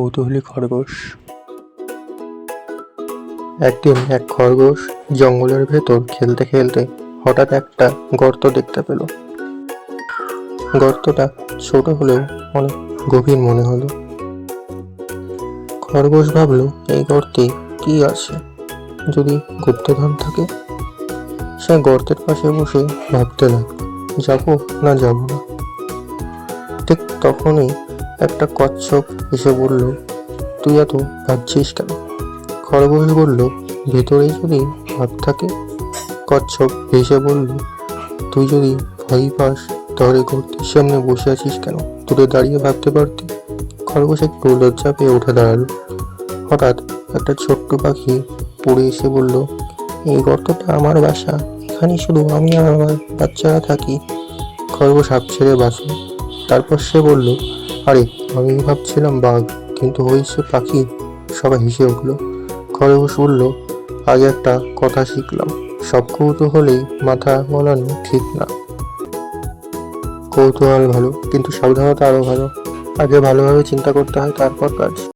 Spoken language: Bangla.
কৌতূহলী খরগোশ। একদিন এক খরগোশ জঙ্গলের ভেতর খেলতে খেলতে হঠাৎ একটা গর্ত দেখতে পেল। গর্তটা ছোট হলেও অনেক গভীর মনে হলো। খরগোশ ভাবলো, এই গর্তে কি আছে? যদি গুপ্তধন থাকে? সে গর্তের পাশে বসে ভাবতে লাগল, যাব না যাব না। ঠিক তখনই একটা কচ্ছপ এসে বলল, তুই এত ভাবছিস কেন? খরগোশ বলল ভেতরে যদি ভাব থাকে? কচ্ছপ হেসে বলল, তুই যদি ভয় পাস, তাহলে গর্তের সামনে বসে আছিস কেন? দূরে দাঁড়িয়ে ভাবতে পারতি? খরগোশ একটু লজ্জা পেয়ে উঠে দাঁড়াল। হঠাৎ একটা ছোট্ট পাখি পড়ে এসে বলল, এই গর্তটা আমার বাসা। এখানে শুধু আমি আর আমার বাচ্চারা থাকি। খরগোশ হাঁপ ছেড়ে বাঁচল। তারপর সে বলল, আরে, আমি ভাবছিলাম বাঘ, কিন্তু হয়েছে পাখি। সবাই হেসে উঠল। বসে বলল আগে একটা কথা শিখলাম। সব কৌতূহলেই মাথা গলানো ঠিক না। কৌতূহল ভালো, কিন্তু সাবধানতা আরও ভালো। আগে ভালোভাবে চিন্তা করতে হয়, তারপর কাজ।